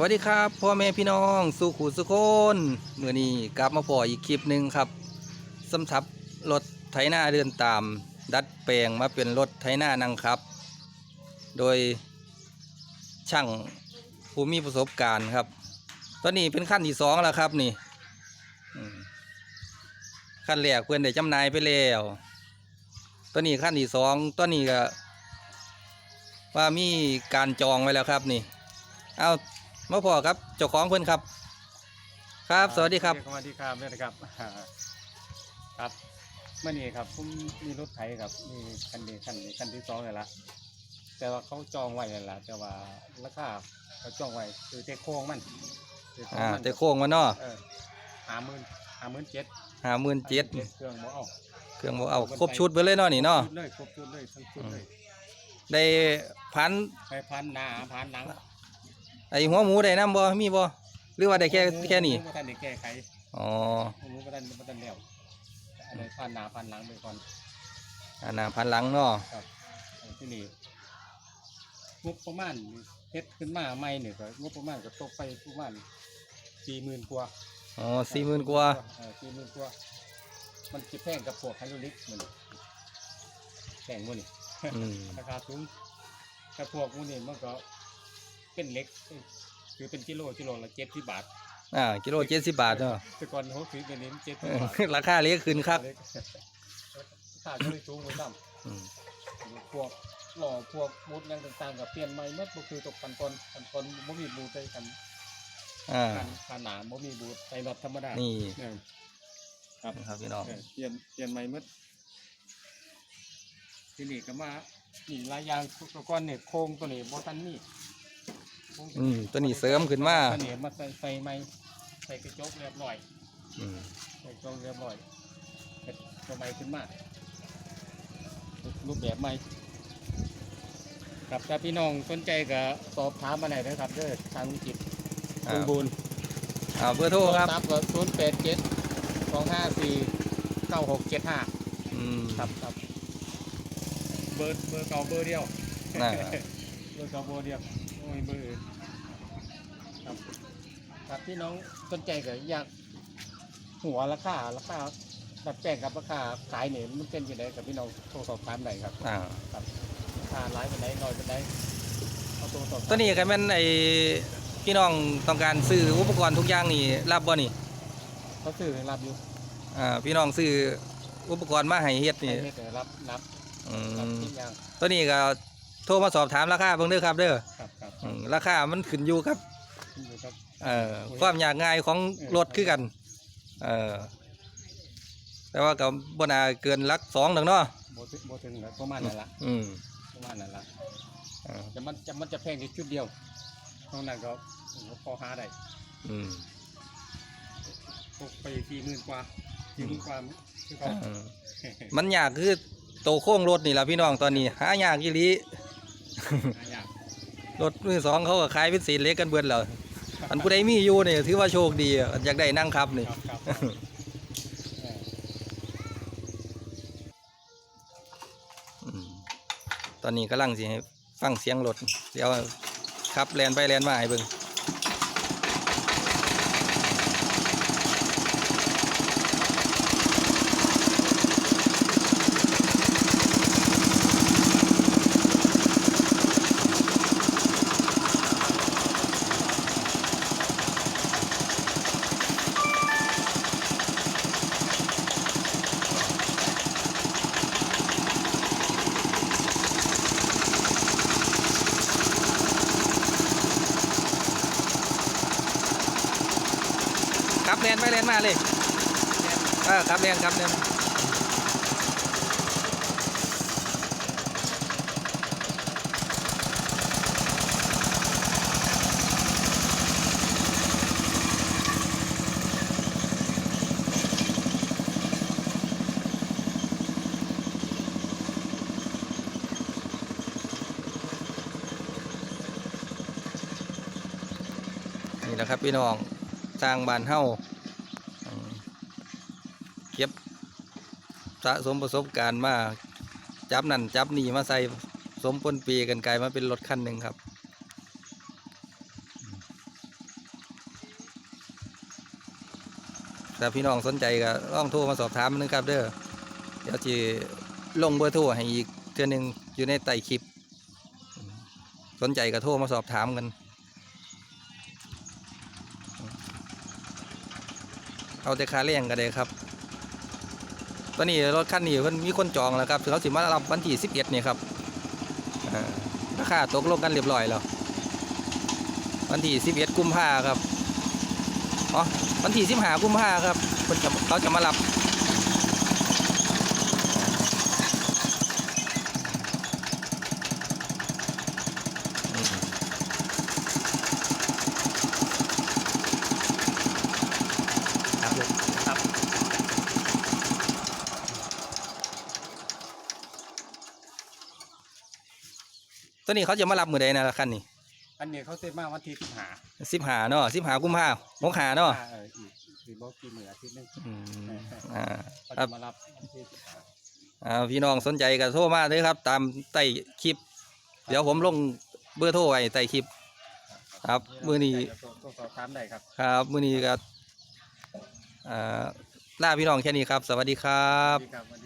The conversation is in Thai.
วัสดีครับพ่อแม่พี่น้องสุขุสุคนเมื่อนี้กลับมาพออีกคลิปหนึ่งครับสำทับรถไถนาเดินตาม ดัดแปลงมาเป็นรถไถนานังครับ โดยช่างผู้มีประสบการณ์ครับ ตอนนี้เป็นขั้นที่สองแล้วครับนี่ขั้นแรกเพื่อนได้จำนายไปแล้วตอนนี้ขั้นที่สองตอนนี้ก็ว่ามีการจองไว้แล้วครับนี่เอา มาพอครับเจ้าของเพื่อนครับ ครับ สวัสดีครับ สวัสดีครับเนี่ยนะครับครับเมื่อนี้ครับผมมีรถไถครับมีคันนี้คันนี้คันที่สองเลยละแต่ว่าเขาจองไว้เลยละแต่ว่าราคาเขาจองไว้คือเตะโค้งมันเตะโค้งอ่ามันแต่โค้งมาเนาะเออหาหมื่นหาหมื่นเจ็ดห้าหมื่นเจ็ดเครื่องบ่เอาเครื่องบ่เอาครบชุดไปเลยเนาะนี่เนาะครบชุดเลยครบชุดเลยทั้งชุดเลยได้พันไปพันหนาพันหนัง ไอหัวหมูได้น้ำบ่มีบ่หรือว่าได้แค่แค่นี้หมูบ่ทันได้แก้ไขอ๋อหมูบ่ทันบ่ทันแล้วอันนี้พันหนาพันหลังไปก่อนอันน่ะพันหลังเนาะครับอันที่นี่งบประมาณเฮ็ดขึ้นมาใหม่เนี่ยก็งบประมาณก็ตกไปประมาณสี่หมื่นกว่าอ๋อสี่หมื่นกว่าเออสี่หมื่นกว่ามันจะแพงกับพวกไฮโดรลิกมันแพงหมั้นี่อืมราคาสูงแต่พวกหมันนี่มันก็ เป็นเล็กคือเป็นกิโลกิโลละเจ็ดที่บาทอ่ากิโลเจ็ดสิบบาทเนาะแต่ก่อนเขาซื้อเป็นนี้เจ็ดเอที่อบาทราคาเล็กขึ้นครับค่าก็เลยสูงเหมือนกันอืมพวกหล่อพวกบูธยังต่างๆกับเปลี่ยนใหม่เมื่อก็คือตกปันปนปันปนบ่มีบูธใส่กันอ่ากันขนาดบ่มีบูธใส่รถธรรมดานี่เนี่ยครับครับพี่น้องเออเปลี่ยนเปลี่ยนใหม่เมื่อทีนี้ก็มานี่หลายอย่างตัวก้อนเนี่ยโครงตัวนี้บ่ทันมีโครง อืมตัวนี้เสริมขึ้นมาตัวนี้มาใส่ใส่ใหม่ใส่กระจกเรียบร้อยอืมใส่กระจกเรียบร้อยเป็นตัวใหม่ขึ้นมารูปแบบใหม่ครับถ้าพี่น้องสนใจก็สอบถามมาได้นะครับเด้อทางวิจิตอ่าลุงบูนอ่าเบอร์โทรครับก็ศูนย์แปดเจ็ดสองห้าสี่เก้าหกเจ็ดห้าอืมครับครับเบอร์เบอร์เก่าเบอร์เดียวน่าเบอร์เก่าเบอร์เดียว โอ้ยเบอร์อื่นครับครับพี่น้องสนใจก็อยากหัวราคาราคาดับแจ้งกับราคาขายเนี่ยมันเป็นยังไงกับพี่น้องโทรสอบถามได้ครับอ่าครับราคาร้ายเป็นไหนน้อยเป็นไหนเอาโทรสอบถามตัวนี้ใครแม่นไอพี่น้องต้องการซื้ออุปกรณ์ทุกอย่างนี่รับบ่นี่เขาซื้อรับอยู่อ่าพี่น้องซื้ออุปกรณ์มาให้เฮ็ดนี่ให้เฮ็ดให้รับรับอืรับมที่ยังตัวนี้ก็โทรมาสอบถามราคาเบิ่งเด้อครับเด้อครับค รับอืมราคามันขึ้นอยู่กับขึ้นอยู่กับเอ่อความยากง่ายของรถคือกันเอ่อแต่ว่าก็บ่น่าเกินหลักสองดอกเนาะโบถึงโบถึงแล้วประมาณนั้นละอืมประมาณนั้นละเอ่อจะมันจะมันจะแพงแค่ชุดเดียวตรงนั้นก็พอหาได้อืมตกไปสี่หมื่นกว่าสี่หมื่นกว่าคือเขาเออมันยากคือโตวโค้งรถนี่ล่ะพี่น้องตอนนี้ หายากอีหลีหายาก รถมือสองเขาก็ขายเป็นสีเล็กกันเบิดแล้วอันผู้ใดมีอยู่เนี่ยถือว่าโชคดีอะอยากได้นั่งขับนี่ ครับครับเอออืมตอนนี้กำลังสิให้ฟังเสียงรถเดี๋ยวขับแลนไปแลนมาให้เบิ่ง บแลนไปแลนมาเลยเออขับแลนขับแลนนี่แหละครับพี่น้อง ต่างบ้านเฮาเก็บสะสมประสบการณ์มาจับนั่นจับนี่มาใส่สมปนปีกันไกลมาเป็นรถคันหนึ่งครับ ถ้าพี่น้องสนใจก็ล่องโทรมาสอบถามนึงครับเด้อเดี๋ยวจะลงเบอร์โทรให้อีกเทื่อนึงอยู่ในใต้คลิป สนใจก็โทรมาสอบถามกัน เอาแต่คาแรงกันเลยครับ ตอนนี้รถคันนี้เพิ่นมีคนจองแล้วครับเขาสิมารับวันที่11นี่ครับราคาตกลงกันเรียบร้อยแล้ววันที่11กุมภาครับอ๋อวันที่15กุมภาครับเพิ่นจะเขาจะมารับ อืม ครับผมครับ ตัวนี้เขาจะมารับมือใดนะคันนี้อันนี้เขาเซ็ตมาวันที่สิบห้าสิบหาเนาะสิบหากุมภาหกหาเนาะเอออีกอีกบอกกี่มืออาทิตย์หนึงอืมอ่า เขาครัจะบมารับวันที่สิบห้าอ่าพี่น้องสนใจก็โทรมาเลยครับ ตามใต้คลิป เดี๋ยวผมลงเบอร์โทรไว้ใต้คลิป ครับมื้อนี้ตัวสอบถามได้ครับ ครับมื้อนี้ก็อ่าลาพี่น้องแค่นี้ครับ สวัสดีครับ สวัสดีครับสวัสดี